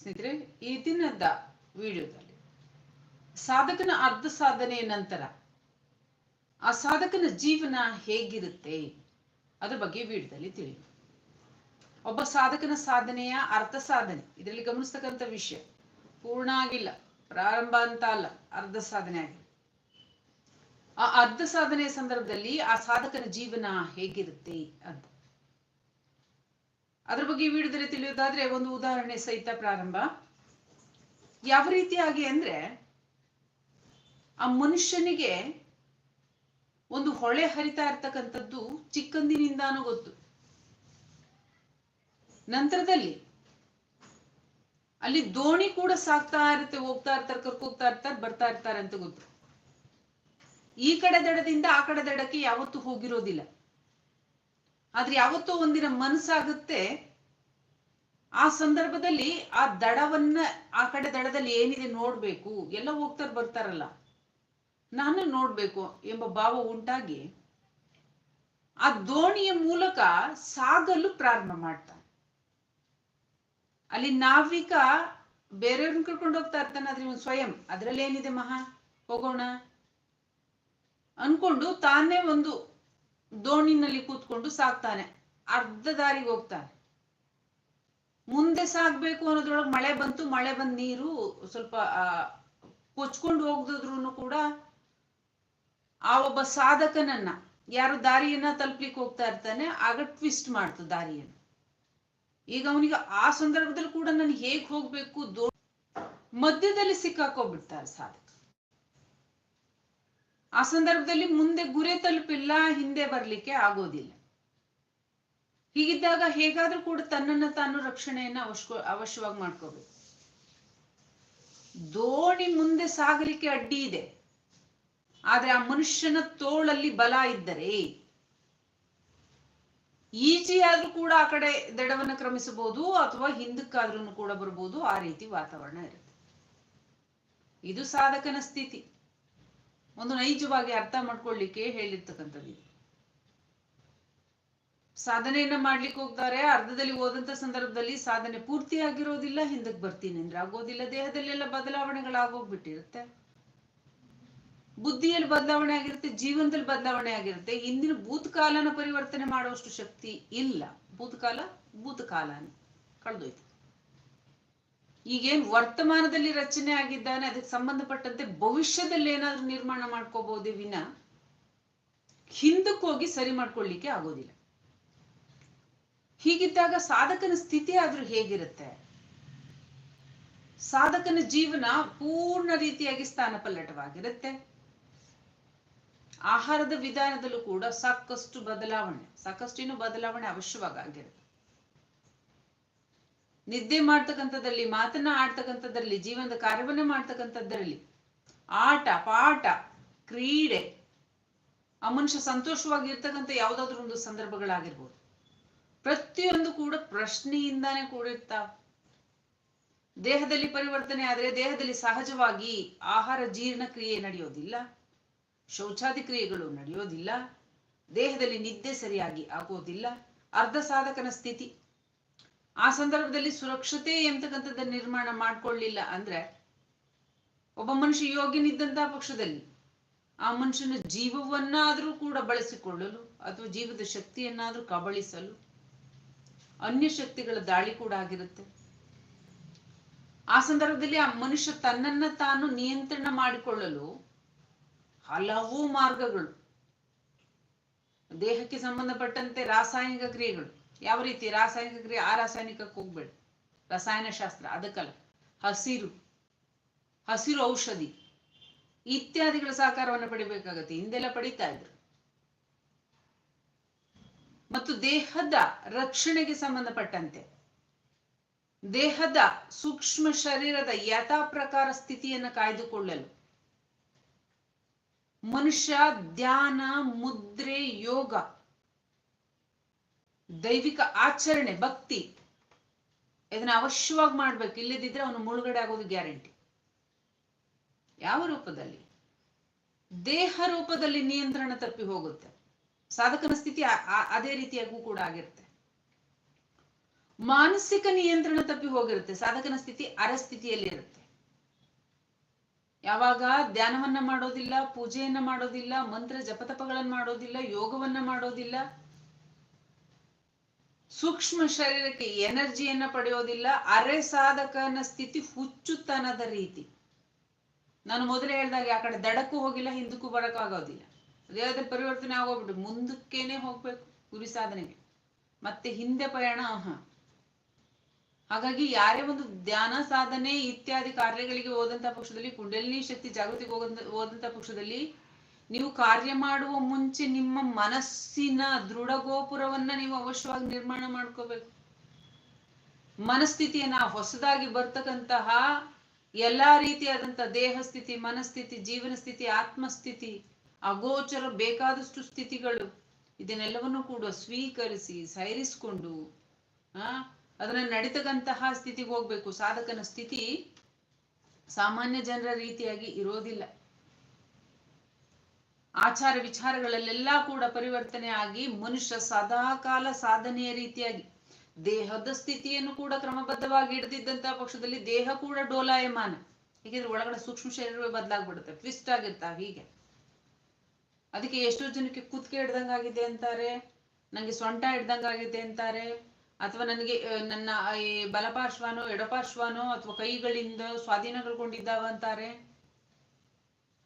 ಸ್ನೇಹಿತರೆ ಈ ದಿನದ ವಿಡಿಯೋದಲ್ಲಿ ಸಾಧಕನ ಅರ್ಧ ಸಾಧನೆಯ ನಂತರ ಆ ಸಾಧಕನ ಜೀವನ ಹೇಗಿರುತ್ತೆ ಅದ್ರ ಬಗ್ಗೆ ವಿಡಿಯೋದಲ್ಲಿ ತಿಳಿಯೋಣ. ಒಬ್ಬ ಸಾಧಕನ ಸಾಧನೆಯ ಅರ್ಥ ಸಾಧನೆ, ಇದರಲ್ಲಿ ಗಮನಿಸ್ತಕ್ಕಂಥ ವಿಷಯ, ಪೂರ್ಣ ಆಗಿಲ್ಲ, ಪ್ರಾರಂಭ ಅಂತ ಅಲ್ಲ, ಅರ್ಧ ಸಾಧನೆ ಆಗಿದೆ ಆ ಅರ್ಧ ಸಾಧನೆಯ ಸಂದರ್ಭದಲ್ಲಿ ಆ ಸಾಧಕನ ಜೀವನ ಹೇಗಿರುತ್ತೆ ಅಂತ. ಅದ್ರ ಬಗ್ಗೆ ಈ ವಿಡಿಯೋದಲ್ಲಿ ತಿಳಿಯೋದಾದ್ರೆ ಒಂದು ಉದಾಹರಣೆ ಸಹಿತ ಪ್ರಾರಂಭ. ಯಾವ ರೀತಿಯಾಗಿ ಅಂದ್ರೆ ಆ ಮನುಷ್ಯನಿಗೆ ಒಂದು ಹೊಳೆ ಹರಿತಾ ಇರ್ತಕ್ಕಂಥದ್ದು ಚಿಕ್ಕಂದಿನಿಂದಾನು ಗೊತ್ತು. ನಂತರದಲ್ಲಿ ಅಲ್ಲಿ ದೋಣಿ ಕೂಡ ಸಾಕ್ತಾ ಇರುತ್ತೆ, ಹೋಗ್ತಾ ಇರ್ತಾರೆ, ಕರ್ಕೋಗ್ತಾ ಇರ್ತಾರೆ, ಬರ್ತಾ ಇರ್ತಾರೆ ಅಂತ ಗೊತ್ತು. ಈ ಕಡೆ ದಡದಿಂದ ಆ ಕಡೆ ದಡಕ್ಕೆ ಯಾವತ್ತೂ ಹೋಗಿರೋದಿಲ್ಲ. ಆದ್ರೆ ಯಾವತ್ತೋ ಒಂದಿನ ಮನಸ್ಸಾಗುತ್ತೆ ಆ ಸಂದರ್ಭದಲ್ಲಿ ಆ ದಡವನ್ನ, ಆ ಕಡೆ ದಡದಲ್ಲಿ ಏನಿದೆ ನೋಡ್ಬೇಕು. ಎಲ್ಲ ಹೋಗ್ತಾರೆ, ಬರ್ತಾರಲ್ಲ. ನಾನು ನೋಡ್ಬೇಕು ಎಂಬ ಭಾವ ಉಂಟಾಗಿ ಆ ದೋಣಿಯ ಮೂಲಕ ಸಾಗಲು ಪ್ರಾರಂಭ ಮಾಡ್ತಾನೆ ಅಲ್ಲಿ ನಾವಿಕ ಬೇರೆಯವ್ರನ್ನ ಕರ್ಕೊಂಡು ಹೋಗ್ತಾ ಇರ್ತಾನೆ ಆದ್ರೆ ಇವನು ಸ್ವಯಂ. ಅದ್ರಲ್ಲಿ ಏನಿದೆ ಮಹಾ? ಹೋಗೋಣ. ಅನ್ಕೊಂಡು ತಾನೇ ಒಂದು ದೋಣಿನಲ್ಲಿ ಕೂತ್ಕೊಂಡು ಸಾಕ್ತಾನೆ. ಅರ್ಧ ದಾರಿಗೆ ಹೋಗ್ತಾನೆ. ಮುಂದೆ ಸಾಗ್ಬೇಕು ಅನ್ನೋದ್ರೊಳಗೆ ಮಳೆ ಬಂತು, ಮಳೆ ಬಂದ್ ನೀರು ಸ್ವಲ್ಪ ಕೊಚ್ಕೊಂಡು ಹೋಗದ್ರು ಕೂಡ ಆ ಒಬ್ಬ ಸಾಧಕನನ್ನ ಯಾರು ದಾರಿಯನ್ನ ತಲುಪ್ಲಿಕ್ಕೆ ಹೋಗ್ತಾ ಇರ್ತಾನೆ, ಆಗ ಟ್ವಿಸ್ಟ್ ಮಾಡ್ತು ದಾರಿಯನ್ನು. ಈಗ ಅವನಿಗೆ ಆ ಸಂದರ್ಭದಲ್ಲಿ ಕೂಡ ನಾನು ಹೇಗ್ ಹೋಗ್ಬೇಕು, ದೋ, ಮಧ್ಯದಲ್ಲಿ ಸಿಕ್ಕಾಕೋಗ್ಬಿಡ್ತಾರೆ ಸಾಧಕ. ಆ ಸಂದರ್ಭದಲ್ಲಿ ಮುಂದೆ ಗುರಿ ತಲುಪಿಲ್ಲ, ಹಿಂದೆ ಬರ್ಲಿಕ್ಕೆ ಆಗೋದಿಲ್ಲ. ಹೀಗಿದ್ದಾಗ ಹೇಗಾದ್ರೂ ಕೂಡ ತನ್ನನ್ನ ತಾನು ರಕ್ಷಣೆಯನ್ನ ಅವಶ್ಯ ಅವಶ್ಯವಾಗಿ ಮಾಡ್ಕೋಬೇಕು. ದೋಣಿ ಮುಂದೆ ಸಾಗಲಿಕ್ಕೆ ಅಡ್ಡಿ ಇದೆ. ಆದ್ರೆ ಆ ಮನುಷ್ಯನ ತೋಳಲ್ಲಿ ಬಲ ಇದ್ದರೆ ಈಜಿಯಾದ್ರೂ ಕೂಡ ಆ ಕಡೆ ದಡವನ್ನ ಕ್ರಮಿಸಬಹುದು ಅಥವಾ ಹಿಂದಕ್ಕಾದ್ರೂ ಕೂಡ ಬರ್ಬೋದು, ಆ ರೀತಿ ವಾತಾವರಣ ಇರುತ್ತೆ. ಇದು ಸಾಧಕನ ಸ್ಥಿತಿ. ಒಂದು ನೈಜವಾಗಿ ಅರ್ಥ ಮಾಡ್ಕೊಳ್ಳಿಕ್ಕೆ ಹೇಳಿರ್ತಕ್ಕಂಥದ್ದು ಸಾಧನೆಯನ್ನ ಮಾಡ್ಲಿಕ್ಕೆ ಹೋಗ್ತಾರೆ, ಅರ್ಧದಲ್ಲಿ ಹೋದಂತ ಸಂದರ್ಭದಲ್ಲಿ ಸಾಧನೆ ಪೂರ್ತಿ ಆಗಿರೋದಿಲ್ಲ ಹಿಂದಕ್ಕೆ ಬರ್ತೀನಿ ಅಂದ್ರೆ ಆಗೋದಿಲ್ಲ, ದೇಹದಲ್ಲೆಲ್ಲ ಬದಲಾವಣೆಗಳಾಗೋಗ್ಬಿಟ್ಟಿರುತ್ತೆ. ಬುದ್ಧಿಯಲ್ಲಿ ಬದಲಾವಣೆ ಆಗಿರುತ್ತೆ, ಜೀವನದಲ್ಲಿ ಬದಲಾವಣೆ ಆಗಿರುತ್ತೆ. ಇಂದಿನ ಭೂತಕಾಲನ ಪರಿವರ್ತನೆ ಮಾಡುವಷ್ಟು ಶಕ್ತಿ ಇಲ್ಲ. ಭೂತಕಾಲ ಭೂತಕಾಲನೇ. ಕಳೆದೋಯ್ತು. ಈಗೇನ್ ವರ್ತಮಾನದಲ್ಲಿ ರಚನೆ ಆಗಿದ್ದಾನೆ, ಅದಕ್ಕೆ ಸಂಬಂಧಪಟ್ಟಂತೆ ಭವಿಷ್ಯದಲ್ಲಿ ಏನಾದ್ರೂ ನಿರ್ಮಾಣ ಮಾಡ್ಕೋಬಹುದು ವಿನ ಹಿಂದಕ್ಕೆ ಹೋಗಿ ಸರಿ ಮಾಡ್ಕೊಳ್ಳಿಕ್ಕೆ ಆಗೋದಿಲ್ಲ. ಹೀಗಿದ್ದಾಗ ಸಾಧಕನ ಸ್ಥಿತಿ ಆದ್ರೂ ಹೇಗಿರುತ್ತೆ? ಸಾಧಕನ ಜೀವನ ಪೂರ್ಣ ರೀತಿಯಾಗಿ ಸ್ಥಾನಪಲ್ಲಟವಾಗಿರುತ್ತೆ. ಆಹಾರದ ವಿಧಾನದಲ್ಲೂ ಕೂಡ ಸಾಕಷ್ಟು ಬದಲಾವಣೆ ಸಾಕಷ್ಟು ಬದಲಾವಣೆ ಅವಶ್ಯವಾಗಿರುತ್ತೆ ನಿದ್ದೆ ಮಾಡ್ತಕ್ಕಂಥದ್ರಲ್ಲಿ, ಮಾತನ್ನ ಆಡ್ತಕ್ಕಂಥದ್ರಲ್ಲಿ, ಜೀವನದ ಕಾರ್ಯವನ್ನ ಮಾಡ್ತಕ್ಕಂಥದ್ರಲ್ಲಿ, ಆಟ, ಪಾಠ, ಕ್ರೀಡೆ, ಆ ಮನುಷ್ಯ ಸಂತೋಷವಾಗಿ ಯಾವುದಾದ್ರೂ ಯಾವ್ದಾದ್ರು ಒಂದು ಸಂದರ್ಭಗಳಾಗಿರ್ಬೋದು. ಪ್ರತಿಯೊಂದು ಕೂಡ ಪ್ರಶ್ನೆಯಿಂದಾನೇ ಕೂಡಿರ್ತಾವ ದೇಹದಲ್ಲಿ ಪರಿವರ್ತನೆ ಆದ್ರೆ ದೇಹದಲ್ಲಿ ಸಹಜವಾಗಿ ಆಹಾರ ಜೀರ್ಣ ಕ್ರಿಯೆ ನಡೆಯೋದಿಲ್ಲ, ಶೌಚಾದಿ ಕ್ರಿಯೆಗಳು ನಡೆಯೋದಿಲ್ಲ, ದೇಹದಲ್ಲಿ ನಿದ್ದೆ ಸರಿಯಾಗಿ ಆಗೋದಿಲ್ಲ, ಅರ್ಧ ಸಾಧಕನ ಸ್ಥಿತಿ ಆ ಸಂದರ್ಭದಲ್ಲಿ ಸುರಕ್ಷತೆ ಎಂತಕ್ಕಂಥದ್ದು ನಿರ್ಮಾಣ ಮಾಡ್ಕೊಳ್ಳಿಲ್ಲ ಅಂದ್ರೆ ಒಬ್ಬ ಮನುಷ್ಯ ಯೋಗ್ಯನಿದ್ದಂತಹ ಪಕ್ಷದಲ್ಲಿ ಆ ಮನುಷ್ಯನ ಜೀವವನ್ನಾದ್ರೂ ಕೂಡ ಬಳಸಿಕೊಳ್ಳಲು ಅಥವಾ ಜೀವದ ಶಕ್ತಿಯನ್ನಾದ್ರೂ ಕಬಳಿಸಲು ಅನ್ಯ ಶಕ್ತಿಗಳ ದಾಳಿ ಕೂಡ ಆಗಿರುತ್ತೆ. ಆ ಸಂದರ್ಭದಲ್ಲಿ ಆ ಮನುಷ್ಯ ತನ್ನನ್ನ ತಾನು ನಿಯಂತ್ರಣ ಮಾಡಿಕೊಳ್ಳಲು ಹಲವು ಮಾರ್ಗಗಳು. ದೇಹಕ್ಕೆ ಸಂಬಂಧಪಟ್ಟಂತೆ ರಾಸಾಯನಿಕ ಕ್ರಿಯೆಗಳು. ಯಾವ ರೀತಿ ರಾಸಾಯನಿಕ ಕ್ರಿಯೆ ಆ ರಾಸಾಯನಿಕಕ್ಕೆ ಹೋಗ್ಬೇಡಿ. ರಸಾಯನ ಶಾಸ್ತ್ರ, ಅದಕ್ಕಲ್ಲ. ಹಸಿರು ಹಸಿರು ಔಷಧಿ, ಇತ್ಯಾದಿಗಳ ಸಹಕಾರವನ್ನು ಪಡಿಬೇಕಾಗತ್ತೆ. ಹಿಂದೆಲ್ಲ ಪಡಿತಾ ಇದ್ರು. ಮತ್ತು ದೇಹದ ರಕ್ಷಣೆಗೆ ಸಂಬಂಧಪಟ್ಟಂತೆ, ದೇಹದ ಸೂಕ್ಷ್ಮ ಶರೀರದ ಯಥಾ ಪ್ರಕಾರ ಸ್ಥಿತಿಯನ್ನು ಕಾಯ್ದುಕೊಳ್ಳಲು ಮನುಷ್ಯ ಧ್ಯಾನ, ಮುದ್ರೆ, ಯೋಗ ದೈವಿಕ ಆಚರಣೆ, ಭಕ್ತಿ, ಇದನ್ನ ಅವಶ್ಯವಾಗಿ ಮಾಡ್ಬೇಕು. ಇಲ್ಲದಿದ್ರೆ ಅವನು ಮುಳುಗಡೆ ಆಗೋದು ಗ್ಯಾರಂಟಿ. ಯಾವ ರೂಪದಲ್ಲಿ? ದೇಹ ರೂಪದಲ್ಲಿ ನಿಯಂತ್ರಣ ತಪ್ಪಿ ಹೋಗುತ್ತೆ. ಸಾಧಕನ ಸ್ಥಿತಿ ಅದೇ ರೀತಿಯಾಗೂ ಕೂಡ ಆಗಿರುತ್ತೆ. ಮಾನಸಿಕ ನಿಯಂತ್ರಣ ತಪ್ಪಿ ಹೋಗಿರುತ್ತೆ. ಸಾಧಕನ ಸ್ಥಿತಿ ಅರಸ್ಥಿತಿಯಲ್ಲಿರುತ್ತೆ ಯಾವಾಗ ಧ್ಯಾನವನ್ನ ಮಾಡೋದಿಲ್ಲ, ಪೂಜೆಯನ್ನ ಮಾಡೋದಿಲ್ಲ, ಮಂತ್ರ ಜಪತಪಗಳನ್ನ ಮಾಡೋದಿಲ್ಲ, ಯೋಗವನ್ನ ಮಾಡೋದಿಲ್ಲ ಸೂಕ್ಷ್ಮ ಶರೀರಕ್ಕೆ ಎನರ್ಜಿಯನ್ನ ಪಡೆಯೋದಿಲ್ಲ, ಅರೆ ಸಾಧಕನ ಸ್ಥಿತಿ ಹುಚ್ಚುತನದ ರೀತಿ. ನಾನು ಮೊದಲೇ ಹೇಳ್ದಾಗ ಆ ಕಡೆ ದಡಕ್ಕೂ ಹೋಗಿಲ್ಲ, ಹಿಂದಕ್ಕೂ ಬರೋಕ್ಕಾಗೋದಿಲ್ಲ ದೇಹದಲ್ಲಿ ಪರಿವರ್ತನೆ ಆಗೋಗ್ಬಿಟ್ಟು ಮುಂದಕ್ಕೇನೆ ಹೋಗ್ಬೇಕು ಗುರಿ ಸಾಧನೆಗೆ. ಮತ್ತೆ ಹಿಂದೆ ಪಯಣ ಹಾಗಾಗಿ ಯಾರೇ ಒಂದು ಧ್ಯಾನ, ಸಾಧನೆ ಇತ್ಯಾದಿ ಕಾರ್ಯಗಳಿಗೆ ಹೋದಂತ ಪಕ್ಷದಲ್ಲಿ, ಕುಂಡಲಿನಿ ಶಕ್ತಿ ಜಾಗೃತಿಗೆ ಹೋಗಂತ ಹೋದಂತ ಪಕ್ಷದಲ್ಲಿ ನೀವು ಕಾರ್ಯ ಮಾಡುವ ಮುಂಚೆ ನಿಮ್ಮ ಮನಸ್ಸಿನ ದೃಢ ಗೋಪುರವನ್ನ ನೀವು ಅವಶ್ಯವಾಗಿ ನಿರ್ಮಾಣ ಮಾಡ್ಕೋಬೇಕು. ಮನಸ್ಥಿತಿಯನ್ನ ಹೊಸದಾಗಿ ಬರ್ತಕ್ಕಂತಹ ಎಲ್ಲಾ ರೀತಿಯಾದಂತಹ ದೇಹ ಸ್ಥಿತಿ ಮನಸ್ಥಿತಿ ಜೀವನ ಸ್ಥಿತಿ ಆತ್ಮಸ್ಥಿತಿ, ಅಗೋಚರ ಬೇಕಾದಷ್ಟು ಸ್ಥಿತಿಗಳು ಇದನ್ನೆಲ್ಲವನ್ನು ಕೂಡ ಸ್ವೀಕರಿಸಿ, ಸೈರಿಸ್ಕೊಂಡು, ಆ, ಅದನ್ನ ನಡೀತಕ್ಕಂತಹ ಸ್ಥಿತಿಗೆ ಹೋಗ್ಬೇಕು. ಸಾಧಕನ ಸ್ಥಿತಿ ಸಾಮಾನ್ಯ ಜನರ ರೀತಿಯಾಗಿ ಇರೋದಿಲ್ಲ. ಆಚಾರ ವಿಚಾರಗಳಲ್ಲೆಲ್ಲ ಕೂಡ ಪರಿವರ್ತನೆ ಆಗಿ ಮನುಷ್ಯ ಸದಾಕಾಲ ಸಾಧನೆಯ ರೀತಿಯಾಗಿ ದೇಹದ ಸ್ಥಿತಿಯನ್ನು ಕೂಡ ಕ್ರಮಬದ್ಧವಾಗಿ ಹಿಡಿದಿದ್ದಂತಹ ಪಕ್ಷದಲ್ಲಿ ದೇಹ ಕೂಡ ಡೋಲಾಯಮಾನ. ಹೇಗಿದ್ರೆ ಒಳಗಡೆ ಸೂಕ್ಷ್ಮ ಶರೀರವೇ ಬದಲಾಗ್ಬಿಡುತ್ತೆ ಟ್ವಿಸ್ಟ್ ಆಗಿರ್ತಾವ ಹೀಗೆ. ಅದಕ್ಕೆ ಎಷ್ಟೋ ಜನಕ್ಕೆ ಕುತ್ತಿಗೆ ಹಿಡ್ದಂಗಾಗಿದೆ ಅಂತಾರೆ, ನಂಗೆ ಸೊಂಟ ಹಿಡ್ದಂಗಾಗಿದೆ ಅಂತಾರೆ, ಅಥವಾ ನನಗೆ ನನ್ನ ಈ ಬಲಪಾರ್ಶ್ವನೋ, ಎಡಪಾರ್ಶ್ವನೋ, ಅಥವಾ ಕೈಗಳಿಂದ ಸ್ವಾಧೀನಗೊಳ್ಕೊಂಡಿದ್ದಾವ ಅಂತಾರೆ.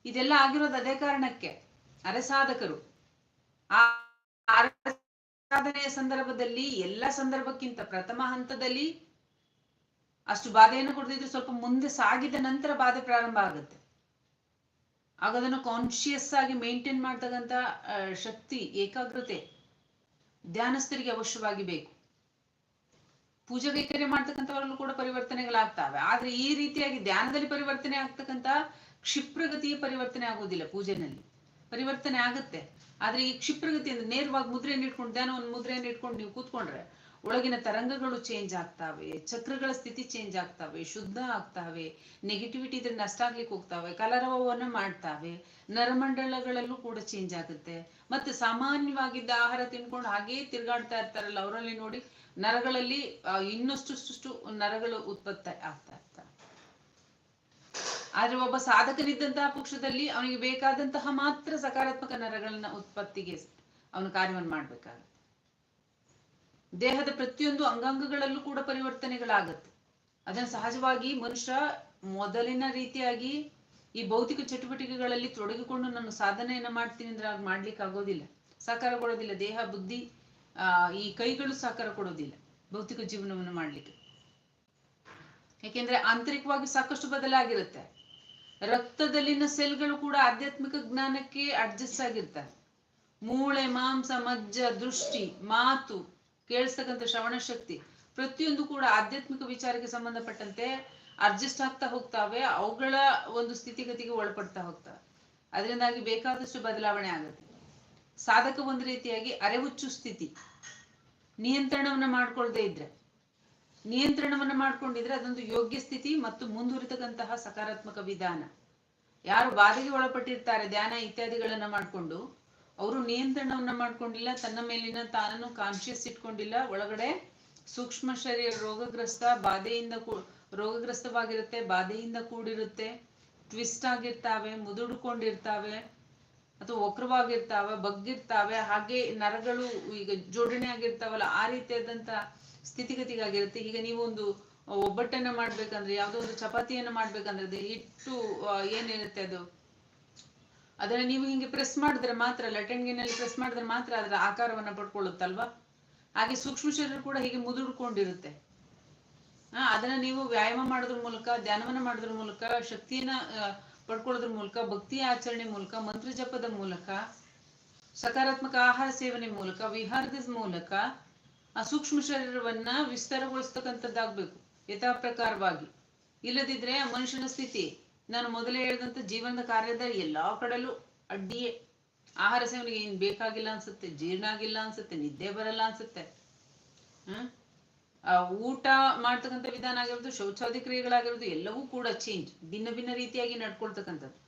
ಇದೆಲ್ಲ ಆಗಿರೋದು ಅದೇ ಕಾರಣಕ್ಕೆ. ಅರೆಸಾಧಕರು. ಆ ಸಾಧನೆಯ ಸಂದರ್ಭದಲ್ಲಿ, ಎಲ್ಲ ಸಂದರ್ಭಕ್ಕಿಂತ ಪ್ರಥಮ ಹಂತದಲ್ಲಿ ಅಷ್ಟು ಬಾಧೆಯನ್ನು ಕೊಡದಿದ್ದು ಸ್ವಲ್ಪ ಮುಂದೆ ಸಾಗಿದ ನಂತರ ಬಾಧೆ ಪ್ರಾರಂಭ ಆಗುತ್ತೆ. ಆಗ ಅದನ್ನು ಕಾನ್ಶಿಯಸ್ ಆಗಿ ಮೇಂಟೈನ್ ಮಾಡ್ತಕ್ಕಂಥ ಶಕ್ತಿ, ಏಕಾಗ್ರತೆ ಧ್ಯಾನಸ್ಥರಿಗೆ ಅವಶ್ಯವಾಗಿ ಬೇಕು. ಪೂಜೆ ಕೈಕರ್ಯ ಮಾಡ್ತಕ್ಕಂಥವರಲ್ಲೂ ಕೂಡ ಪರಿವರ್ತನೆಗಳಾಗ್ತವೆ. ಆದ್ರೆ ಈ ರೀತಿಯಾಗಿ ಧ್ಯಾನದಲ್ಲಿ ಪರಿವರ್ತನೆ ಆಗ್ತಕ್ಕಂಥ ಕ್ಷಿಪ್ರಗತಿಯ ಪರಿವರ್ತನೆ ಆಗೋದಿಲ್ಲ ಪೂಜೆನಲ್ಲಿ ಪರಿವರ್ತನೆ ಆಗುತ್ತೆ. ಆದ್ರೆ ಈ ಕ್ಷಿಪ್ರಗತಿಯಿಂದ ನೇರವಾಗಿ ಮುದ್ರೆಯನ್ನು ಇಟ್ಕೊಂಡು ಧ್ಯಾನ ಒಂದು ಮುದ್ರೆಯನ್ನು ಇಟ್ಕೊಂಡು ನೀವು ಕೂತ್ಕೊಂಡ್ರೆ ಒಳಗಿನ ತರಂಗಗಳು ಚೇಂಜ್ ಆಗ್ತಾವೆ, ಚಕ್ರಗಳ ಸ್ಥಿತಿ ಚೇಂಜ್ ಆಗ್ತಾವೆ, ಶುದ್ಧ ಆಗ್ತಾವೆ ನೆಗೆಟಿವಿಟಿ ಇದ್ರೆ ನಷ್ಟ ಆಗ್ಲಿಕ್ಕೆ ಹೋಗ್ತಾವೆ, ಕಲರವವನ್ನ ಮಾಡ್ತಾವೆ, ನರಮಂಡಲಗಳಲ್ಲೂ ಕೂಡ ಚೇಂಜ್ ಆಗುತ್ತೆ. ಮತ್ತೆ ಸಾಮಾನ್ಯವಾಗಿದ್ದ ಆಹಾರ ತಿನ್ಕೊಂಡು ಹಾಗೇ ತಿರ್ಗಾಡ್ತಾ ಇರ್ತಾರಲ್ಲ, ಅವರಲ್ಲಿ ನೋಡಿ ನರಗಳಲ್ಲಿ ಇನ್ನಷ್ಟು ನರಗಳು ಉತ್ಪತ್ತಿ ಆಗ್ತಾ ಇರ್ತವೆ ಆದ್ರೆ ಒಬ್ಬ ಸಾಧಕನಿದ್ದಂತಹ ಪಕ್ಷದಲ್ಲಿ ಅವನಿಗೆ ಬೇಕಾದಂತಹ ಮಾತ್ರ ಸಕಾರಾತ್ಮಕ ನರಗಳನ್ನ ಉತ್ಪತ್ತಿಗೆ ಅವನು ಕಾರ್ಯವನ್ನು ಮಾಡ್ಬೇಕಾಗುತ್ತೆ. ದೇಹದ ಪ್ರತಿಯೊಂದು ಅಂಗಾಂಗಗಳಲ್ಲೂ ಕೂಡ ಪರಿವರ್ತನೆಗಳಾಗತ್ತೆ. ಅದನ್ನ ಸಹಜವಾಗಿ ಮನುಷ್ಯ ಮೊದಲಿನ ರೀತಿಯಾಗಿ ಈ ಭೌತಿಕ ಚಟುವಟಿಕೆಗಳಲ್ಲಿ ತೊಡಗಿಕೊಂಡು ನಾನು ಸಾಧನೆಯನ್ನ ಮಾಡ್ತೀನಿ ಅಂದ್ರೆ ಆಗ ಮಾಡ್ಲಿಕ್ಕೆ ಆಗೋದಿಲ್ಲ. ಸಹಕಾರ ಕೊಡೋದಿಲ್ಲ. ದೇಹ, ಬುದ್ಧಿ ಈ ಕೈಗಳು ಸಹಕಾರ ಕೊಡೋದಿಲ್ಲ ಭೌತಿಕ ಜೀವನವನ್ನು ಮಾಡ್ಲಿಕ್ಕೆ. ಯಾಕೆಂದ್ರೆ ಆಂತರಿಕವಾಗಿ ಸಾಕಷ್ಟು ಬದಲಾಗಿರುತ್ತೆ. ರಕ್ತದಲ್ಲಿನ ಸೆಲ್ಗಳು ಕೂಡ ಆಧ್ಯಾತ್ಮಿಕ ಜ್ಞಾನಕ್ಕೆ ಅಡ್ಜಸ್ಟ್ ಆಗಿರ್ತವೆ ಮೂಳೆ, ಮಾಂಸ, ಮಜ್ಜ, ದೃಷ್ಟಿ, ಮಾತು ಕೇಳಿಸ್ತಕ್ಕಂಥ ಶ್ರವಣ ಶಕ್ತಿ ಪ್ರತಿಯೊಂದು ಕೂಡ ಆಧ್ಯಾತ್ಮಿಕ ವಿಚಾರಕ್ಕೆ ಸಂಬಂಧಪಟ್ಟಂತೆ ಅಡ್ಜಸ್ಟ್ ಆಗ್ತಾ ಹೋಗ್ತಾವೆ, ಅವುಗಳ ಒಂದು ಸ್ಥಿತಿಗತಿಗೆ ಒಳಪಡ್ತಾ ಹೋಗ್ತಾವೆ. ಅದರಿಂದಾಗಿ ಬೇಕಾದಷ್ಟು ಬದಲಾವಣೆ ಆಗುತ್ತೆ. ಸಾಧಕ ಒಂದು ರೀತಿಯಾಗಿ ಅರೆ ಹುಚ್ಚು ಸ್ಥಿತಿ. ನಿಯಂತ್ರಣವನ್ನ ಮಾಡ್ಕೊಳ್ದೇ ಇದ್ರೆ. ನಿಯಂತ್ರಣವನ್ನ ಮಾಡ್ಕೊಂಡಿದ್ರೆ ಅದೊಂದು ಯೋಗ್ಯ ಸ್ಥಿತಿ ಮತ್ತು ಮುಂದುವರಿತಕ್ಕಂತಹ ಸಕಾರಾತ್ಮಕ ವಿಧಾನ. ಯಾರು ಬಾಧೆಗೆ ಒಳಪಟ್ಟಿರ್ತಾರೆ, ಧ್ಯಾನ ಇತ್ಯಾದಿಗಳನ್ನ ಮಾಡ್ಕೊಂಡು, ಅವರು ನಿಯಂತ್ರಣವನ್ನ ಮಾಡ್ಕೊಂಡಿಲ್ಲ, ತನ್ನ ಮೇಲಿನ ತಾನನ್ನು ಕಾನ್ಶಿಯಸ್ ಇಟ್ಕೊಂಡಿಲ್ಲ, ಒಳಗಡೆ ಸೂಕ್ಷ್ಮ ಶರೀರ ರೋಗಗ್ರಸ್ತ, ಬಾಧೆಯಿಂದ ರೋಗಗ್ರಸ್ತವಾಗಿರುತ್ತೆ, ಬಾಧೆಯಿಂದ ಕೂಡಿರುತ್ತೆ ಟ್ವಿಸ್ಟ್ ಆಗಿರ್ತಾವೆ, ಮುದುಡ್ಕೊಂಡಿರ್ತಾವೆ, ಅಥವಾ ವಕ್ರವಾಗಿರ್ತಾವೆ, ಬಗ್ಗಿರ್ತಾವೆ, ಹಾಗೆ ನರಗಳು ಈಗ ಜೋಡಣೆ ಆಗಿರ್ತಾವಲ್ಲ, ಆ ರೀತಿಯಾದಂತ ಸ್ಥಿತಿಗತಿಗಾಗಿರುತ್ತೆ. ಈಗ ನೀವು ಒಂದು ಒಬ್ಬಟ್ಟನ್ನ ಮಾಡ್ಬೇಕಂದ್ರೆ ಯಾವುದೋ ಒಂದು ಚಪಾತಿಯನ್ನ ಮಾಡ್ಬೇಕಂದ್ರೆ ಅದು ಹಿಟ್ಟು ಏನಿರುತ್ತೆ ಅದು? ಅದನ್ನ ನೀವು ಹಿಂಗೆ ಪ್ರೆಸ್ ಮಾಡಿದ್ರೆ ಮಾತ್ರ ಲಟಣಿಗೆನಲ್ಲಿ ಪ್ರೆಸ್ ಮಾಡಿದ್ರೆ ಮಾತ್ರ ಅದರ ಆಕಾರವನ್ನ ಪಡ್ಕೊಳ್ಳುತ್ತಲ್ವಾ? ಹಾಗೆ ಸೂಕ್ಷ್ಮ ಶರೀರ ಕೂಡ ಹೀಗೆ ಮುದುಡ್ಕೊಂಡಿರುತ್ತೆ. ಆ, ಅದನ್ನ ನೀವು ವ್ಯಾಯಾಮ ಮಾಡೋದ್ರ ಮೂಲಕ ಧ್ಯಾನವನ್ನ ಮಾಡೋದ್ರ ಮೂಲಕ ಶಕ್ತಿಯನ್ನ ಪಡ್ಕೊಳ್ಳೋದ್ರ ಮೂಲಕ ಭಕ್ತಿ ಆಚರಣೆ ಮೂಲಕ ಮಂತ್ರ ಜಪದ ಮೂಲಕ ಸಕಾರಾತ್ಮಕ ಆಹಾರ ಸೇವನೆ ಮೂಲಕ ವಿಹಾರದ ಮೂಲಕ ಆ ಸೂಕ್ಷ್ಮ ಶರೀರವನ್ನ ವಿಸ್ತಾರಗೊಳಿಸ್ತಕ್ಕಂಥದ್ದಾಗ್ಬೇಕು ಯಥಾ ಪ್ರಕಾರವಾಗಿ ಇಲ್ಲದಿದ್ರೆ ಆ ಮನುಷ್ಯನ ಸ್ಥಿತಿ, ನಾನು ಮೊದಲೇ ಹೇಳಿದಂತ ಜೀವನದ ಕಾರ್ಯದ ಎಲ್ಲಾ ಕಡಲೂ ಅಡ್ಡಿಯೇ. ಆಹಾರ ಸೇವನೆಗೆ ಏನ್ ಬೇಕಾಗಿಲ್ಲ ಅನ್ಸುತ್ತೆ, ಜೀರ್ಣ ಆಗಿಲ್ಲ ಅನ್ಸುತ್ತೆ, ನಿದ್ದೆ ಬರಲ್ಲ ಅನ್ಸುತ್ತೆ. ಹ್ಮ್? ಆ ಊಟ ಮಾಡ್ತಕ್ಕಂಥ ವಿಧಾನ ಆಗಿರೋದು ಶೌಚಾದಿ ಕ್ರಿಯೆಗಳಾಗಿರೋದು ಎಲ್ಲವೂ ಕೂಡ ಚೇಂಜ್ ಭಿನ್ನ ಭಿನ್ನ ರೀತಿಯಾಗಿ ನಡ್ಕೊಳ್ತಕ್ಕಂಥದ್ದು.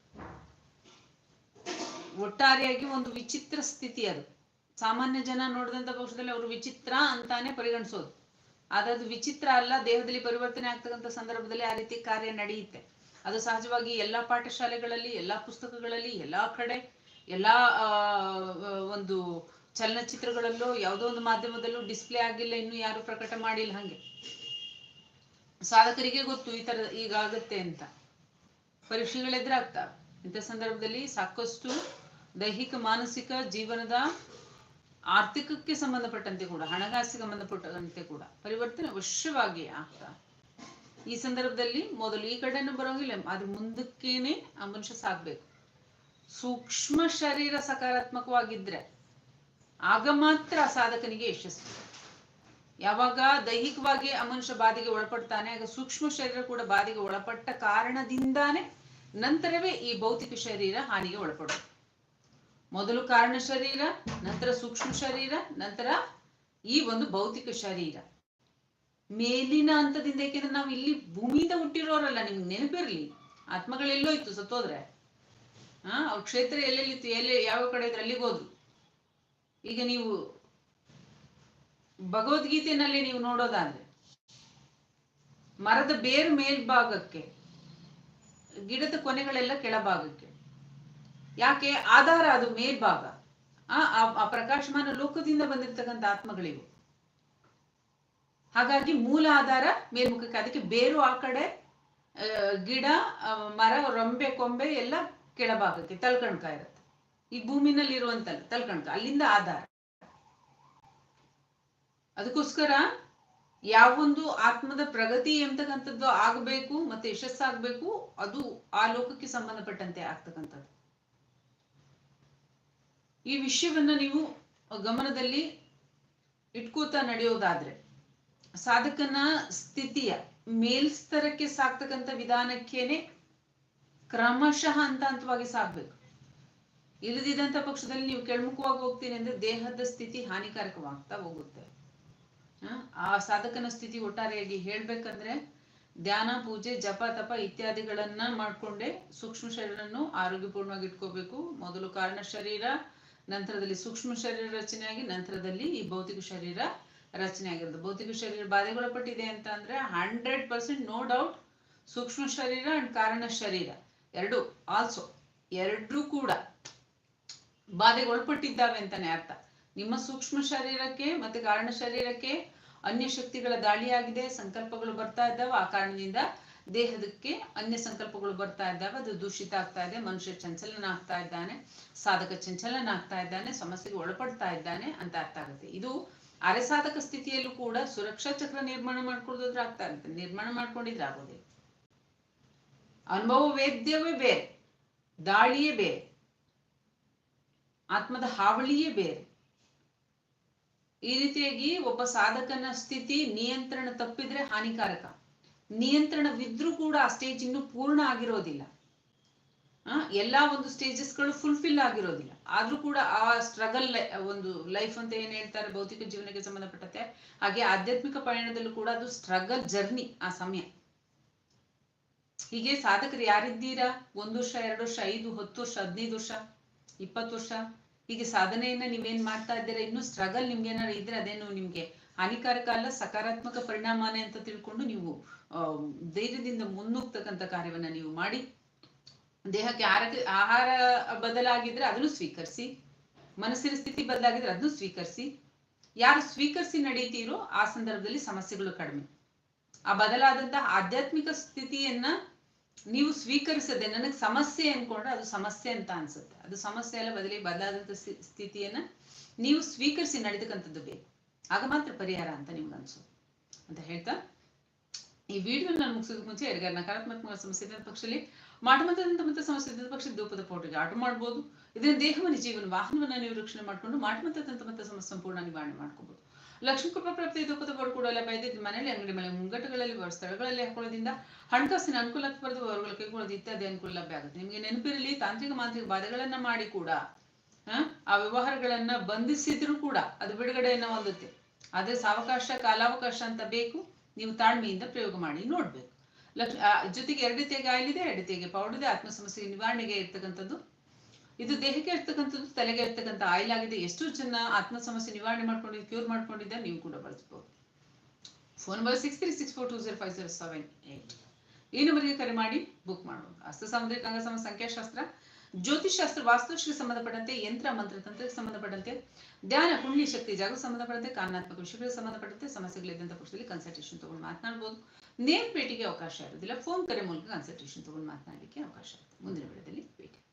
ಒಟ್ಟಾರೆಯಾಗಿ ಒಂದು ವಿಚಿತ್ರ ಸ್ಥಿತಿ ಅದು. ಸಾಮಾನ್ಯ ಜನ ನೋಡಿದಂತ ಪಕ್ಷದಲ್ಲಿ ಅವರು ವಿಚಿತ್ರ ಅಂತಾನೆ ಪರಿಗಣಿಸೋದು. ಅದದು ವಿಚಿತ್ರ ಅಲ್ಲ, ದೇಹದಲ್ಲಿ ಪರಿವರ್ತನೆ ಆಗ್ತಕ್ಕಂಥ ಸಂದರ್ಭದಲ್ಲಿ ಆ ರೀತಿ ಕಾರ್ಯ ನಡೆಯುತ್ತೆ. ಅದು ಸಹಜವಾಗಿ ಎಲ್ಲಾ ಪಾಠಶಾಲೆಗಳಲ್ಲಿ, ಎಲ್ಲಾ ಪುಸ್ತಕಗಳಲ್ಲಿ, ಎಲ್ಲಾ ಕಡೆ, ಎಲ್ಲಾ ಒಂದು ಚಲನಚಿತ್ರಗಳಲ್ಲೂ ಯಾವುದೋ ಒಂದು ಮಾಧ್ಯಮದಲ್ಲೂ ಡಿಸ್ಪ್ಲೇ ಆಗಿಲ್ಲ, ಇನ್ನು ಯಾರು ಪ್ರಕಟ ಮಾಡಿಲ್ಲ ಹಂಗೆ. ಸಾಧಕರಿಗೆ ಗೊತ್ತು ಈ ತರ ಈಗ ಆಗತ್ತೆ ಅಂತ. ಪರೀಕ್ಷೆಗಳೆದ್ರಾಗ್ತಾವೆ ಇಂಥ ಸಂದರ್ಭದಲ್ಲಿ ಸಾಕಷ್ಟು ದೈಹಿಕ, ಮಾನಸಿಕ ಜೀವನದ ಆರ್ಥಿಕಕ್ಕೆ ಸಂಬಂಧಪಟ್ಟಂತೆ ಕೂಡ, ಹಣಕಾಸಿಗೆ ಸಂಬಂಧಪಟ್ಟಂತೆ ಕೂಡ ಪರಿವರ್ತನೆ ಅವಶ್ಯವಾಗಿ ಆಗ್ತಾ ಈ ಸಂದರ್ಭದಲ್ಲಿ ಮೊದಲು ಈ ಕಡೆನೂ ಬರೋಂಗಿಲ್ಲ ಅದ್ರ ಮುಂದಕ್ಕೇನೆ ಆ ಮನುಷ್ಯ ಸಾಗ್ಬೇಕು. ಸೂಕ್ಷ್ಮ ಶರೀರ ಸಕಾರಾತ್ಮಕವಾಗಿದ್ರೆ ಆಗ ಮಾತ್ರ ಸಾಧಕನಿಗೆ ಯಶಸ್ಸು. ಯಾವಾಗ ದೈಹಿಕವಾಗಿ ಆ ಮನುಷ್ಯ ಬಾಧೆಗೆ ಒಳಪಡ್ತಾನೆ, ಆಗ ಸೂಕ್ಷ್ಮ ಶರೀರ ಕೂಡ ಬಾಧೆಗೆ ಒಳಪಟ್ಟ ಕಾರಣದಿಂದಾನೆ ನಂತರವೇ ಈ ಭೌತಿಕ ಶರೀರ ಹಾನಿಗೆ ಒಳಪಡೋದು ಮೊದಲು ಕಾರಣ ಶರೀರ, ನಂತರ ಸೂಕ್ಷ್ಮ ಶರೀರ, ನಂತರ ಈ ಒಂದು ಭೌತಿಕ ಶರೀರ. ಮೇಲಿನ ಹಂತದಿಂದ ಏಕೆಂದ್ರೆ ನಾವು ಇಲ್ಲಿ ಭೂಮಿಯಿಂದ ಹುಟ್ಟಿರೋರಲ್ಲ, ನಿಮ್ಗೆ ನೆನಪಿರ್ಲಿ ಆತ್ಮಗಳೆಲ್ಲೋ ಇತ್ತು ಸತ್ತೋದ್ರೆ. ಹಾ ಅವ್ರ ಕ್ಷೇತ್ರ ಎಲ್ಲೆಲ್ಲಿತ್ತು, ಎಲ್ಲಿ, ಯಾವ ಕಡೆ ಇದ್ರೆ ಅಲ್ಲಿಗೆ ಹೋದ್ರು. ಈಗ ನೀವು ಭಗವದ್ಗೀತೆನಲ್ಲಿ ನೀವು ನೋಡೋದಾದ್ರೆ, ಮರದ ಬೇರು ಮೇಲ್ಭಾಗಕ್ಕೆ, ಗಿಡದ ಕೊನೆಗಳೆಲ್ಲ ಕೆಳಭಾಗಕ್ಕೆ. ಯಾಕೆ? ಆಧಾರ ಅದು ಮೇಲ್ಭಾಗ. ಆ ಪ್ರಕಾಶಮಾನ ಲೋಕದಿಂದ ಬಂದಿರತಕ್ಕಂಥ ಆತ್ಮಗಳಿವು. ಹಾಗಾಗಿ ಮೂಲ ಆಧಾರ ಮೇಲ್ಮುಖಕ್ಕೆ. ಅದಕ್ಕೆ ಬೇರು, ಆ ಕಡೆ ಗಿಡ ಮರ, ರೊಂಬೆ, ಕೊಂಬೆ ಎಲ್ಲ ಕೆಳಭಾಗಕ್ಕೆ, ತಲ್ಕಣ್ಕ ಇರುತ್ತೆ. ಈ ಭೂಮಿನಲ್ಲಿ ಇರುವಂತ ತಲ್ಕಣ್ಕ, ಅಲ್ಲಿಂದ ಆಧಾರ. ಅದಕ್ಕೋಸ್ಕರ ಯಾವೊಂದು ಆತ್ಮದ ಪ್ರಗತಿ ಎಂತಕ್ಕಂಥದ್ದು ಆಗಬೇಕು ಮತ್ತೆ ಯಶಸ್ಸಾಗಬೇಕು, ಅದು ಆ ಲೋಕಕ್ಕೆ ಸಂಬಂಧಪಟ್ಟಂತೆ ಆಗ್ತಕ್ಕಂಥದ್ದು. ಈ ವಿಷಯವನ್ನ ನೀವು ಗಮನದಲ್ಲಿ ಇಟ್ಕೋತಾ ನಡೆಯೋದಾದ್ರೆ ಸಾಧಕನ ಸ್ಥಿತಿಯ ಮೇಲ್ಸ್ತರಕ್ಕೆ ಸಾಕ್ತಕ್ಕಂಥ ವಿಧಾನಕ್ಕೇನೆ ಕ್ರಮಶಃ ಹಂತ ಹಂತವಾಗಿ ಸಾಗ್ಬೇಕು ಇಲ್ಲದಿದ್ದಂಥ ಪಕ್ಷದಲ್ಲಿ ನೀವು ಕೆಳಮುಖವಾಗಿ ಹೋಗ್ತೀನಿ ಅಂದ್ರೆ ದೇಹದ ಸ್ಥಿತಿ ಹಾನಿಕಾರಕವಾಗ್ತಾ ಹೋಗುತ್ತೆ? ಆ ಸಾಧಕನ ಸ್ಥಿತಿ ಒಟ್ಟಾರೆಯಾಗಿ ಹೇಳ್ಬೇಕಂದ್ರೆ ಧ್ಯಾನ, ಪೂಜೆ, ಜಪ, ತಪ ಇತ್ಯಾದಿಗಳನ್ನ ಮಾಡ್ಕೊಂಡೆ ಸೂಕ್ಷ್ಮ ಶರೀರನ್ನು ಆರೋಗ್ಯಪೂರ್ಣವಾಗಿ ಇಟ್ಕೋಬೇಕು ಮೊದಲು ಕಾರಣ ಶರೀರ ನಂತರದಲ್ಲಿ ಸೂಕ್ಷ್ಮ ಶರೀರ ರಚನೆಯಾಗಿ ನಂತರದಲ್ಲಿ ಈ ಭೌತಿಕ ಶರೀರ ರಚನೆ ಆಗಿರೋದು. ಭೌತಿಕ ಶರೀರ ಬಾಧೆಗೊಳಪಟ್ಟಿದೆ ಅಂತ ಅಂದ್ರೆ ಹಂಡ್ರೆಡ್ ಪರ್ಸೆಂಟ್ ನೋ ಡೌಟ್ ಸೂಕ್ಷ್ಮ ಶರೀರ ಅಂಡ್ ಕಾರಣ ಶರೀರ ಎರಡು ಆಲ್ಸೋ ಎರಡೂ ಕೂಡ ಬಾಧೆಗೊಳಪಟ್ಟಿದ್ದಾವೆ ಅಂತಾನೆ ಅರ್ಥ. ನಿಮ್ಮ ಸೂಕ್ಷ್ಮ ಶರೀರಕ್ಕೆ ಮತ್ತೆ ಕಾರಣ ಶರೀರಕ್ಕೆ ಅನ್ಯ ಶಕ್ತಿಗಳ ದಾಳಿಯಾಗಿದೆ, ಸಂಕಲ್ಪಗಳು ಬರ್ತಾ ಇದ್ದಾವೆ, ಆ ಕಾರಣದಿಂದ ದೇಹದಕ್ಕೆ ಅನ್ಯ ಸಂಕಲ್ಪಗಳು ಬರ್ತಾ ಇದ್ದಾವೆ, ಅದು ದೂಷಿತ ಆಗ್ತಾ ಇದೆ, ಮನುಷ್ಯ ಚಂಚಲನ ಆಗ್ತಾ ಇದ್ದಾನೆ, ಸಾಧಕ ಚಂಚಲನ ಆಗ್ತಾ ಇದ್ದಾನೆ, ಸಮಸ್ಯೆಗೆ ಒಳಪಡ್ತಾ ಇದ್ದಾನೆ ಅಂತ ಅರ್ಥ ಆಗುತ್ತೆ. ಇದು ಅರೆ ಸಾಧಕ ಸ್ಥಿತಿಯಲ್ಲೂ ಕೂಡ ಸುರಕ್ಷಾ ಚಕ್ರ ನಿರ್ಮಾಣ ಮಾಡ್ಕೊಳ್ಳೋದ್ರ ಆಗ್ತಾ ಇರುತ್ತೆ. ನಿರ್ಮಾಣ ಮಾಡ್ಕೊಂಡಿದ್ರೆ ಆಗೋದಿಲ್ಲ. ಅನುಭವ ವೇದ್ಯವೇ ಬೇರೆ, ದಾಳಿಯೇ ಬೇರೆ, ಆತ್ಮದ ಹಾವಳಿಯೇ ಬೇರೆ. ಈ ರೀತಿಯಾಗಿ ಒಬ್ಬ ಸಾಧಕನ ಸ್ಥಿತಿ ನಿಯಂತ್ರಣ ತಪ್ಪಿದ್ರೆ ಹಾನಿಕಾರಕ. ನಿಯಂತ್ರಣವಿದ್ರೂ ಕೂಡ ಆ ಸ್ಟೇಜ್ ಇನ್ನು ಪೂರ್ಣ ಆಗಿರೋದಿಲ್ಲ. ಎಲ್ಲಾ ಒಂದು ಸ್ಟೇಜಸ್ಗಳು ಫುಲ್ಫಿಲ್ ಆಗಿರೋದಿಲ್ಲ. ಆದ್ರೂ ಕೂಡ ಆ ಸ್ಟ್ರಗಲ್ ಒಂದು ಲೈಫ್ ಅಂತ ಏನ್ ಹೇಳ್ತಾರೆ, ಭೌತಿಕ ಜೀವನಕ್ಕೆ ಸಂಬಂಧಪಟ್ಟಂತೆ, ಹಾಗೆ ಆಧ್ಯಾತ್ಮಿಕ ಪಯಣದಲ್ಲೂ ಕೂಡ ಅದು ಸ್ಟ್ರಗಲ್ ಜರ್ನಿ ಆ ಸಮಯ. ಹೀಗೆ ಸಾಧಕರು ಯಾರಿದ್ದೀರಾ? ಒಂದು ವರ್ಷ, ಎರಡು ವರ್ಷ, ಐದು, ಹತ್ತು ವರ್ಷ, ಹದಿನೈದು ವರ್ಷ, ಇಪ್ಪತ್ತು ವರ್ಷ? ಹೀಗೆ ಸಾಧನೆಯನ್ನ ನೀವೇನ್ ಮಾಡ್ತಾ ಇದ್ದೀರಾ? ಇನ್ನು ಸ್ಟ್ರಗಲ್ ನಿಮ್ಗೆ ಏನಾದ್ರು ಇದ್ರೆ ಅದೇನು ನಿಮ್ಗೆ ಹಾನಿಕಾರಕ ಅಲ್ಲ, ಸಕಾರಾತ್ಮಕ ಪರಿಣಾಮನೇ ಅಂತ ತಿಳ್ಕೊಂಡು ನೀವು ಧೈರ್ಯದಿಂದ ಮುನ್ನುಗ್ತಕ್ಕಂಥ ಕಾರ್ಯವನ್ನ ನೀವು ಮಾಡಿ, ದೇಹಕ್ಕೆ ಆರೋಗ್ಯ, ಆಹಾರ ಬದಲಾಗಿದ್ರೆ ಅದನ್ನು ಸ್ವೀಕರಿಸಿ, ಮನಸ್ಸಿನ ಸ್ಥಿತಿ ಬದಲಾಗಿದ್ರೆ ಅದನ್ನು ಸ್ವೀಕರಿಸಿ, ಯಾರು ಸ್ವೀಕರಿಸಿ ನಡೀತೀರೋ ಆ ಸಂದರ್ಭದಲ್ಲಿ ಸಮಸ್ಯೆಗಳು ಕಡಿಮೆ. ಆ ಬದಲಾದಂತಹ ಆಧ್ಯಾತ್ಮಿಕ ಸ್ಥಿತಿಯನ್ನ ನೀವು ಸ್ವೀಕರಿಸದೆ, ನನಗೆ ಸಮಸ್ಯೆ ಅನ್ಕೊಂಡ್ರೆ ಅದು ಸಮಸ್ಯೆ ಅಂತ ಅನ್ಸುತ್ತೆ. ಅದು ಸಮಸ್ಯೆ ಅಲ್ಲ, ಬದಲಿ ಬದಲಾದಂತ ಸ್ಥಿ- ಸ್ಥಿತಿಯನ್ನ ನೀವು ಸ್ವೀಕರಿಸಿ ನಡೆದಕ್ಕಂಥದ್ದು ಬೇಕು. ಆಗ ಮಾತ್ರ ಪರಿಹಾರ ಅಂತ ನಿಮ್ಗೆ ಅನ್ಸುತ್ತೆ ಅಂತ ಹೇಳ್ತಾ, ಈ ವಿಡಿಯೋ ನಾನು ಮುಗಿಸೋದಕ್ಕೆ ಮುಂಚೆ ಯಾರಿಗಾರ ನಕಾರಾತ್ಮಕ ಸಮಸ್ಯೆ ಪಕ್ಷದಲ್ಲಿ ಮಾಟಮತದಂತ ಮತ್ತೆ ಸಮಸ್ಯೆ ಪಕ್ಷ ಧೂಪದ ಆಟ ಮಾಡಬಹುದು ಮಾಡ್ಬೋದು. ಇದರಿಂದ ದೇಹವನ್ನು, ಜೀವನ, ವಾಹನವನ್ನ ನೀವು ಮಾಡ್ಕೊಂಡು ಮಾಟಮತದಂತ ಮತ್ತು ಸಮಸ್ಯೆ ಸಂಪೂರ್ಣ ನಿವಾರಣೆ ಮಾಡ್ಕೋಬಹುದು ಲಕ್ಷ್ಮೀ ಕೃಪಾ ಪ್ರಾಪ್ತಿ ದೂಪದ ಪೌಡ್ ಕೂಡ ಬೈದಿದ್ದು ಮನೆಯಲ್ಲಿ, ಅಂಗಡಿ ಮನೆ ಮುಂಗಟ್ಟುಗಳಲ್ಲಿ ಸ್ಥಳಗಳಲ್ಲಿ ಹಾಕೊಳ್ಳೋದ್ರಿಂದ ಹಣಕಾಸಿನ ಅನುಕೂಲ ಬರೆದು ಅವರುಗಳ ಕೈಗೊಳ್ಳೋದು ಇತ್ಯಾದಿ ಅನುಕೂಲ ಲಭ್ಯ ಆಗುತ್ತೆ. ನಿಮಗೆ ನೆನಪಿರಲಿ, ತಾಂತ್ರಿಕ ಮಾಂತ್ರಿಕ ಬಾಧೆಗಳನ್ನ ಮಾಡಿ ಕೂಡ. ಆ, ವ್ಯವಹಾರಗಳನ್ನ ಬಂಧಿಸಿದ್ರು ಕೂಡ ಅದು ಬಿಡುಗಡೆಯನ್ನ ಹೊಂದುತ್ತೆ. ಆದ್ರೆ ಸಾವಕಾಶ ಕಾಲಾವಕಾಶ ಅಂತ ಬೇಕು. ನೀವು ತಾಳ್ಮೆಯಿಂದ ಪ್ರಯೋಗ ಮಾಡಿ ನೋಡ್ಬೇಕು. ಲಕ್ಷ ಜೊತೆಗೆ ಎರಡು ತೆಗೆ ಆಯಿಲ್ ಇದೆ ಎರಡು ತೆಗೆ ಪೌಡರ್ ಇದೆ ಆತ್ಮ ಸಮಸ್ಯೆ ನಿವಾರಣೆಗೆ ಇರ್ತಕ್ಕಂಥದ್ದು. ಇದು ದೇಹಕ್ಕೆ ಇರ್ತಕ್ಕಂಥದ್ದು ತಲೆಗೆ ಇರ್ತಕ್ಕಂಥ ಆಯಿಲ್ ಆಗಿದೆ ಎಷ್ಟು ಜನ ಆತ್ಮ ಸಮಸ್ಯೆ ನಿವಾರಣೆ ಮಾಡ್ಕೊಂಡಿದ್ದು ಕ್ಯೂರ್ ಮಾಡ್ಕೊಂಡಿದ್ದ ನೀವು ಕೂಡ ಬಳಸ್ಬೋದು. Phone number six three six four two zero five zero seven eight ಈ ನಂಬರ್ಗೆ ಕರೆ ಮಾಡಿ ಬುಕ್ ಮಾಡಬಹುದು ಹಸ್ತ ಸಾಮುದ್ರಿಕ ಅಂಗಸಮ ಸಂಖ್ಯಾಶಾಸ್ತ್ರ. ಜ್ಯೋತಿಷಾಸ್ತ್ರ ವಾಸ್ತುಶಿಗೆ ಸಂಬಂಧಪಟ್ಟಂತೆ, ಯಂತ್ರ ಮಂತ್ರ ತಂತ್ರಕ್ಕೆ ಸಂಬಂಧಪಟ್ಟಂತೆ, ಧ್ಯಾನ ಕುಂಡಲಿ ಶಕ್ತಿ ಜಾಗಕ್ಕೆ ಸಂಬಂಧಪಟ್ಟಂತೆ, ಕಾರಣಾತ್ಮಕ ವಿಷಯಗಳಿಗೆ ಸಂಬಂಧಪಟ್ಟಂತೆ, ಸಮಸ್ಯೆಗಳಿದ್ದಂಥ ಪಕ್ಷದಲ್ಲಿ ಕನ್ಸಲ್ಟೇಷನ್ ತಗೊಂಡು ಮಾತನಾಡಬಹುದು ನೇರ ಭೇಟಿಗೆ ಅವಕಾಶ ಇರೋದಿಲ್ಲ ಫೋನ್ ಕರೆ ಮೂಲಕ ಕನ್ಸಲ್ಟೇಷನ್ ತಗೊಂಡು ಮಾತನಾಡಲಿಕ್ಕೆ ಅವಕಾಶ ಇರುತ್ತೆ. ಮುಂದಿನ ವಿಡಿಯೋದಲ್ಲಿ ಭೇಟಿ.